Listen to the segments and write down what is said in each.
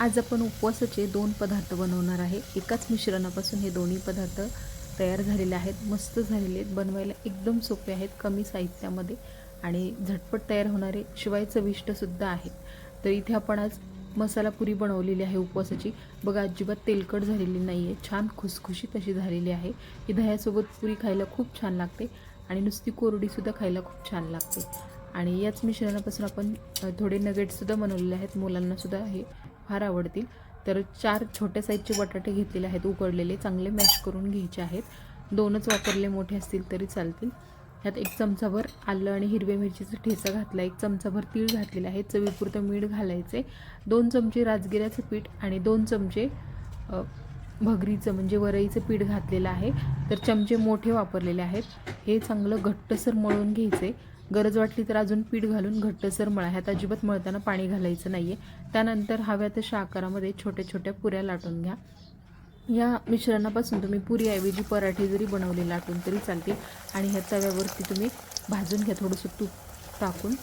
आज आपण उपवासाचे दोन पदार्थ बनवणार आहे. एकाच मिश्रणापासून हे दोन्ही पदार्थ तयार झालेले आहेत मस्त झालेले आहेत बनवायला एकदम सोपे आहेत कमी साहित्यामध्ये आणि झटपट तयार होणारे शिवाय चविष्टसुद्धा आहेत. तर इथे आपण आज मसाला पुरी बनवलेली आहे उपवासाची. बघा अजिबात तेलकट झालेली नाही आहे छान खुसखुशीत अशी झालेली आहे. ही दह्यासोबत पुरी खायला खूप छान लागते आणि नुसती कोरडीसुद्धा खायला खूप छान लागते. आणि याच मिश्रणापासून आपण थोडे नगेट्ससुद्धा बनवलेले आहेत मुलांनासुद्धा हे फार आवडतील. तर चार छोट्या साईजचे बटाटे घेतलेले आहेत उकडलेले. चांगले मॅश करून घ्यायचे आहेत. दोनच वापरले मोठे असतील तरी चालतील. ह्यात एक चमचाभर आलं आणि हिरव्या मिरचीचा ठेचा घातला. एक चमचाभर तीळ घातलेला आहे चवीपुरतं मीठ घालायचे. दोन चमचे राजगिऱ्याचं पीठ आणि दोन चमचे भगरीचं म्हणजे वरईचं पीठ घातलेलं आहे. तर चमचे मोठे वापरलेले आहेत. हे चांगलं घट्टसर मळून घ्यायचे. गरज वाटली तर अजून पीठ घालून घट्टसर मळा ह्यात अजिबात मळताना पाणी घालायचं नाही आहे त्यानंतर हव्या तशा आकारामध्ये छोट्या छोट्या पुऱ्या लाटून घ्या. या मिश्रणापासून तुम्ही पुरीऐवजी पराठे जरी बनवले लाटून तरी चालतील. आणि ह्या तव्यावरती तुम्ही भाजून घ्या थोडंसं तूप टाकून.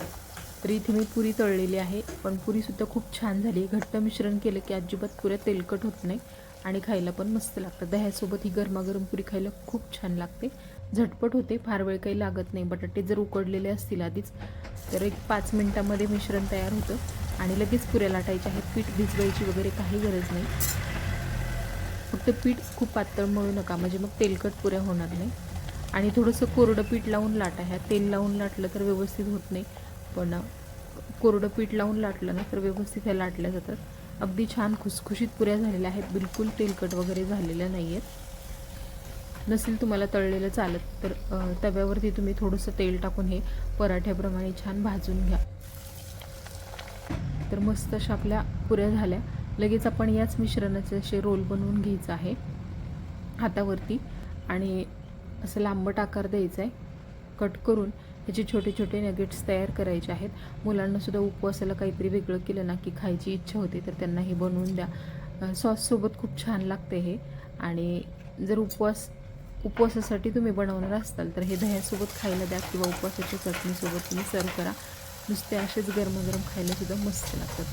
तर इथे मी पुरी तळलेली आहे पण पुरीसुद्धा खूप छान झाली. घट्ट मिश्रण केलं की अजिबात पुऱ्या तेलकट होत नाही. आणि खायला पण मस्त लागतं. दह्यासोबत ही गरमागरम पुरी खायला खूप छान लागते. झटपट होते फार वेळ काही लागत नाही. बटाटे जर उकडलेले असतील आधीच तर एक पाच मिनटामध्ये मिश्रण तयार होतं आणि लगेच पुऱ्या लाटायच्या आहेत. पीठ भिजवायची वगैरे काही गरज नाही. फक्त पीठ खूप पातळ मळू नका म्हणजे मग तेलकट पुऱ्या होणार नाही. आणि थोडंसं कोरडं पीठ लावून लाटा. ह्या तेल लावून लाटलं तर व्यवस्थित होत नाही. पण कोरडं पीठ लावून लाटलं ना तर व्यवस्थित ह्या लाटल्या जातात. अगदी छान खुसखुशीत पुऱ्या झालेल्या आहेत. बिलकुल तेलकट वगैरे झालेल्या नाही आहेत नसेल तुम्हाला तळलेलं चालत तर तव्यावरती तुम्ही थोडंसं तेल टाकून हे पराठ्याप्रमाणे छान भाजून घ्या. तर मस्त अशा आपल्या पुऱ्या झाल्या. लगेच आपण याच मिश्रणाचे असे रोल बनवून घ्यायचं आहे हातावरती. आणि असं लांबट आकार द्यायचा आहे. कट करून त्याचे छोटे छोटे नगेट्स तयार करायचे आहेत. मुलांनासुद्धा उपवासाला काहीतरी वेगळं केलं ना की खायची इच्छा होते तर त्यांना हे बनवून द्या. सॉससोबत खूप छान लागते हे. आणि जर उपवास उपवासासाठी तुम्ही बनवणार असाल तर हे दह्यासोबत खायला द्या किंवा उपवासाच्या चटणीसोबत तुम्ही सर्व करा. नुसते असेच गरमागरम खायलासुद्धा मस्त लागतात.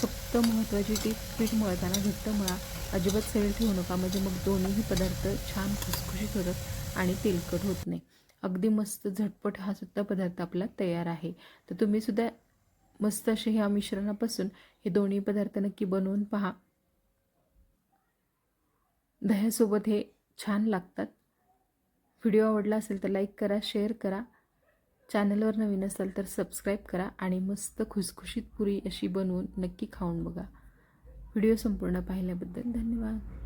फक्त महत्त्वाची टीप पीठ मळताना घट्ट मळा. अजिबात सैल ठेवू नका. म्हणजे मग दोन्हीही पदार्थ छान खुसखुशीत होतात आणि तेलकट होत नाही. अगदी मस्त झटपट हा सुद्धा पदार्थ आपला तयार आहे. तर तुम्ही सुद्धा मस्त असे ह्या मिश्रणापासून हे दोन्ही पदार्थ नक्की बनवून पहा. दह्यासोबत हे छान लागतात. व्हिडिओ आवडला असेल तर लाईक करा शेअर करा. चॅनलवर नवीन असाल तर सबस्क्राईब करा आणि मस्त खुसखुशीत पुरी अशी बनवून नक्की खाऊन बघा. व्हिडिओ संपूर्ण पाहिल्याबद्दल धन्यवाद.